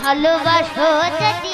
ভালোবাসো যদি